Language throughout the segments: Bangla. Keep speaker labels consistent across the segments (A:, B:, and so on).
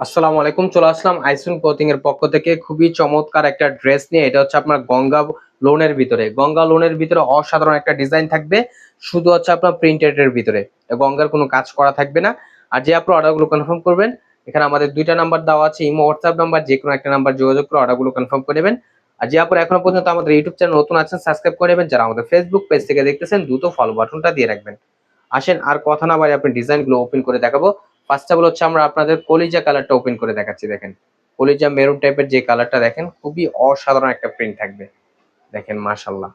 A: আসসালামু আলাইকুম, চলে আসলাম আইসুন ক্লোথিং এর পক্ষ থেকে। খুবই চমৎকার একটা ড্রেস নিয়ে, এটা হচ্ছে আপনার গঙ্গা লোনের ভিতরে। গঙ্গা লোনের ভিতরে অসাধারণ একটা ডিজাইন থাকবে, শুধু হচ্ছে আপনার প্রিন্টেড এর ভিতরে। গঙ্গার কোনো কাজ করা থাকবে না। আর যে আপনার অর্ডারগুলো কনফার্ম করবেন, এখানে আমাদের দুইটা নাম্বার দেওয়া আছে, ইমো হোয়াটসঅ্যাপ নাম্বার যে কোনো একটা নাম্বার যোগাযোগ করে অর্ডারগুলো কনফার্ম করে নেবেন। আর যে আপনার এখনও পর্যন্ত আমাদের ইউটিউব চ্যানেল নতুন আছেন সাবস্ক্রাইব করে নেবেন। যারা আমাদের ফেসবুক পেজ থেকে দেখতেছেন, দ্রুত ফলো বাটনটা দিয়ে রাখবেন। আসেন, আর কথা না বাড়ি আপনি ডিজাইনগুলো ওপেন করে দেখাবো। ফার্স্ট অফ অল হচ্ছে আমরা আপনাদের কলিজা কালারটা ওপেন করে দেখাচ্ছি, দেখেন। কলিজা মেরুন টাইপের যে কালারটা দেখেন, খুবই অসাধারণ একটা প্রিন্ট থাকবে। দেখেন মাশাল্লাহ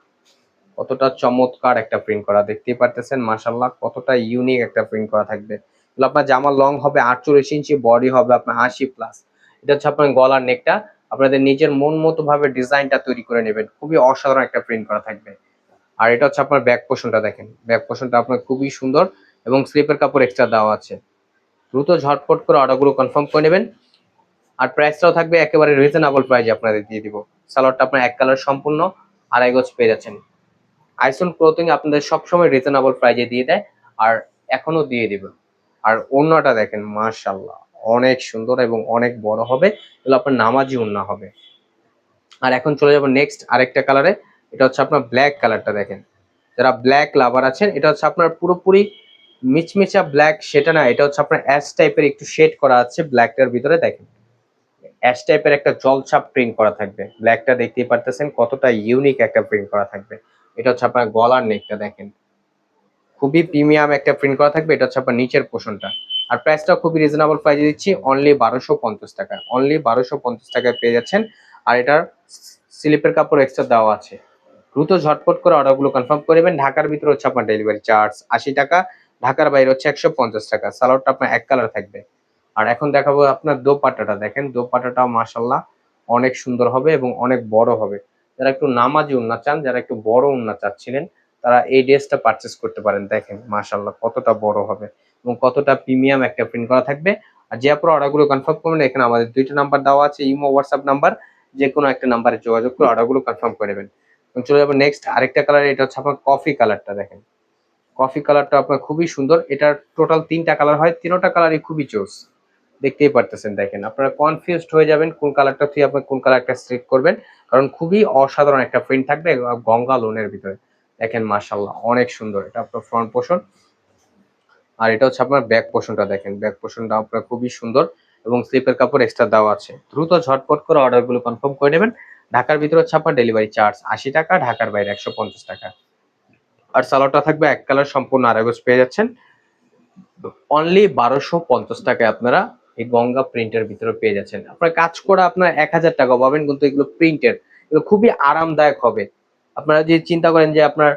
A: কতটা চমৎকার একটা প্রিন্ট করা, দেখতেই পারতেছেন মাশাল্লাহ কতটা ইউনিক একটা প্রিন্ট করা থাকবে। আপনার জামা লং হবে, আটচল্লিশ ইঞ্চি বডি হবে আপনার আশি প্লাস এটা হচ্ছে আপনার গলার নেকটা আপনাদের নিজের মন মতো ভাবে ডিজাইনটা তৈরি করে নেবেন। খুবই অসাধারণ একটা প্রিন্ট করা থাকবে। আর এটা হচ্ছে আপনার ব্যাক পোষণটা দেখেন। ব্যাক পোষণটা আপনার খুবই সুন্দর এবং স্লিপের কাপড় এক্সট্রা দেওয়া আছে। দ্রুত ঝটপট করে অর্ডারগুলো কনফার্ম করে নেবেন। আর প্রাইসটাও থাকবে একেবারে রিজনেবল প্রাইজে আপনাদের দিয়ে দিব। সালোয়ারটা আপনার এক কালার সম্পূর্ণ, আড়াই গজ পেয়ে যাচ্ছেন। আইসন ক্লোথিং আপনাদের সবসময় রিজনেবল প্রাইজে দিয়ে দেয়, আর এখনও দিয়ে দিবে। আর ওড়নাটা দেখেন মার্শাল্লাহ অনেক সুন্দর এবং অনেক বড় হবে। এগুলো আপনার নামাজি ওড়না হবে। আর এখন চলে যাব নেক্সট আরেকটা কালারে এটা হচ্ছে আপনার ব্ল্যাক কালারটা দেখেন। যারা ব্ল্যাক লাভার আছেন, এটা হচ্ছে আপনার পুরোপুরি মিচমিচা ব্ল্যাক সেটা না, এটা হচ্ছে আপনার অ্যাশ টাইপের একটু শেড করা আছে ব্ল্যাকটার ভিতরে দেখেন। অ্যাশ টাইপের একটা জলছাপ প্রিন্ট করা থাকবে। ব্ল্যাকটা দেখতেই পারতেছেন কতটা ইউনিক একটা প্রিন্ট করা থাকবে। এটা হচ্ছে আপনার গলার নেকটা দেখেন। খুবই প্রিমিয়াম একটা প্রিন্ট করা থাকবে, এটা হচ্ছে আপনার নিচের পোষণটা আর প্রাইসটা খুবই রিজনেবল প্রাইসে দিচ্ছি অনলি বারোশো পঞ্চাশ টাকা। অনলি বারোশো পঞ্চাশ টাকায় পেয়ে যাচ্ছেন। আর এটার স্লিপের কাপড় এক্সট্রা দেওয়া আছে। দ্রুত ঝটপট করে অর্ডারগুলো কনফার্ম করে নেবেন। ঢাকার ভিতরে হচ্ছে আপনার ডেলিভারি চার্জ আশি টাকা। ঢাকার বাইরে হচ্ছে একশো পঞ্চাশ টাকা। সালোয়ারটা আপনার এক কালার থাকবে। আর এখন দেখাবো আপনার দোপাটাটা দেখেন দোপাটাটা মাসাল্লাহ অনেক সুন্দর হবে এবং অনেক বড় হবে। যারা একটু নামাজি উন্না চান, যারা একটু বড় উন্না চাচ্ছিলেন, তারা এই ড্রেসটা পারচেস করতে পারেন। দেখেন মাসাল্লাহ কতটা বড় হবে এবং কতটা প্রিমিয়াম একটা প্রিন্ট করা থাকবে। আর যে আপনার অর্ডারগুলো কনফার্ম করবেন, এখানে আমাদের দুইটা নাম্বার দেওয়া আছে, ইমো হোয়াটসঅ্যাপ নাম্বার যে কোনো একটা নাম্বারে যোগাযোগ করে অর্ডারগুলো কনফার্ম করে নেবেন। চলে যাব নেক্সট আরেকটা কালার এটা হচ্ছে আপনার কফি কালারটা দেখেন কফি কালারটা আপনার খুবই সুন্দর। এটার টোটাল তিনটা কালার হয়, তিনোটা কালারই খুবই চোস দেখতেই পারতেছেন, দেখেন। আপনারা কনফিউজড হয়ে যাবেন কোন কালারটা থেকে আপনি কোন কালারটা সিলেক্ট করবেন। কারণ খুবই অসাধারণ একটা প্রিন্ট থাকবে গঙ্গা লোনের ভিতরে। দেখেন মাশাল্লাহ অনেক সুন্দর। এটা আপনার ফ্রন্ট পোর্শন আর এটা হচ্ছে আপনার ব্যাক পোর্শনটা দেখেন। ব্যাক পোর্শনটা আপনার খুবই সুন্দর এবং স্লিপের কাপড় এক্সট্রা দেওয়া আছে। দ্রুত ঝটপট করে অর্ডারগুলো কনফার্ম করে নেবেন। ঢাকার ভিতরে হচ্ছে আপনার ডেলিভারি চার্জ আশি টাকা, ঢাকার বাইরে একশো পঞ্চাশ টাকা। আর সালোয়ারটা থাকবে এক কালার সম্পূর্ণ আড়াইগোজ পেয়ে যাচ্ছেন। অনলি বারোশো পঞ্চাশ টাকায় আপনারা এই গঙ্গা প্রিন্টের ভিতরে পেয়ে যাচ্ছেন। আপনার কাজ করা আপনার এক হাজার টাকা পাবেন, কিন্তু এগুলো প্রিন্টের এগুলো খুবই আরামদায়ক হবে। আপনারা যদি চিন্তা করেন যে আপনার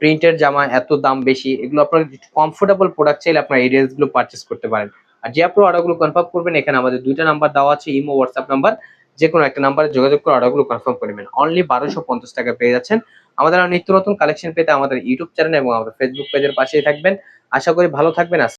A: প্রিন্টের জামা এত দাম বেশি, এগুলো আপনার কমফোর্টেবল প্রোডাক্ট চাইলে আপনার এই ড্রেসগুলো পারচেস করতে পারেন। আর যে আপনার অর্ডারগুলো কনফার্ম করবেন, এখানে আমাদের দুইটা নাম্বার দেওয়া আছে, ইমো হোয়াটসঅ্যাপ নাম্বার যে কোনো একটা নাম্বারে যোগাযোগ করে অর্ডারগুলো কনফার্ম করবেন অনলি বারোশো পঞ্চাশ টাকা পেয়ে যাচ্ছেন। আমাদের নিত্য নতুন কালেকশন পেতে আমাদের ইউটিউব চ্যানেল এবং আমাদের ফেসবুক পেজের পাশেই থাকবেন। আশা করি ভালো থাকবেন।